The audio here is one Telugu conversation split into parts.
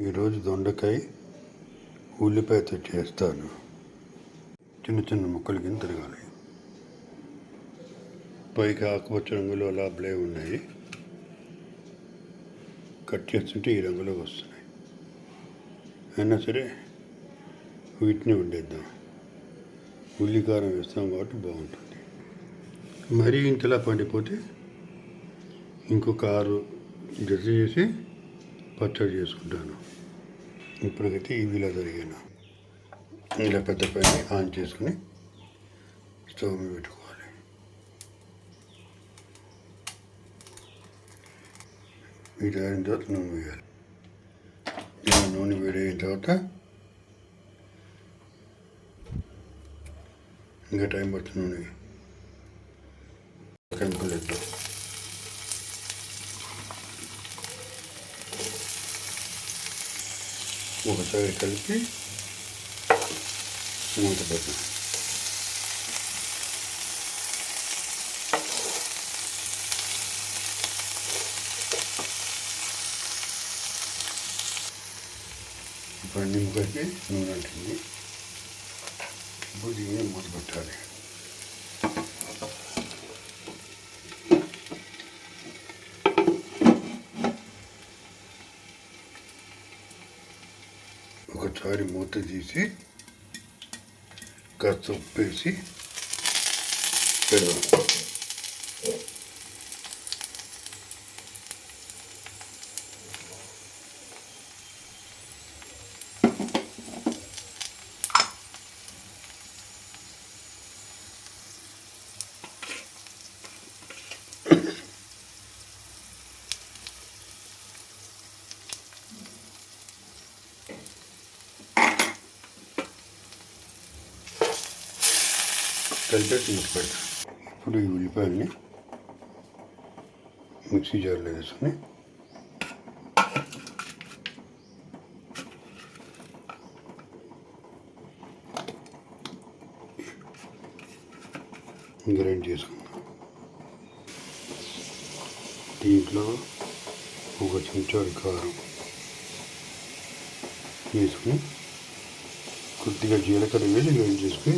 ఈరోజు దొండకాయ ఉల్లిపాయతో చేస్తాను చిన్న చిన్న ముక్కలు కింద తిరగాలి. పైకి ఆకుపచ్చ రంగులో లాభలే ఉన్నాయి. కట్ చేస్తుంటే ఈ రంగులో వస్తున్నాయి. అయినా సరే వీటిని వండేద్దాం. ఉల్లికారం వేస్తాం కాబట్టి బాగుంటుంది. మరీ ఇంతలా పండిపోతే ఇంకొక ఆరు జత చేసి పచ్చడి చేసుకుంటాను. ఇప్పటికైతే ఇవి ఇలా జరిగాను. ఇలా పెద్ద పైన ఆన్ చేసుకుని స్టవ్ మీద పెట్టుకోవాలి. వీటి అయిన తర్వాత నూనె వేయాలి. ఇలా నూనె వేడైన తర్వాత ఇంకా టైం పడుతుంది నూనె. वो सारे करके मूड देना है। नीम करके नून ఒకసారి మూత తీసి కాస్త ఉప్పేసి వేసి పెడదాం. కలిపేసి మూత పెడతాం ఇప్పుడు ఈ ఉల్లిపాయల్ని మిక్సీ జార్లో వేసుకుని గ్రైండ్ చేసుకుందాం దీంట్లో ఒక చెంచాడు కారం వేసుకుని కొద్దిగా జీలకర్ర వేసి గ్రైండ్ చేసుకుని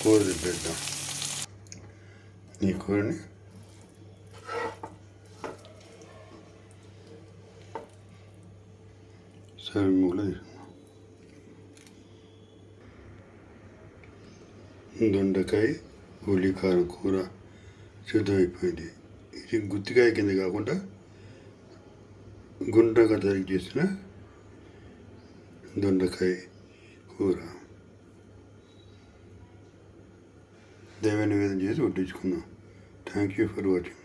కూర తిప్పేద్దాం ఈ కూరని సరే మూల దొండకాయ ఉల్లికారం కూర సిద్ధమైపోయింది. ఇది గుత్తికాయ కింద కాకుండా గుండ్రగా తయారు చేసిన దొండకాయ కూర. దైవ నివేదన చేసి వడ్డించుకుందాం. Thank you for watching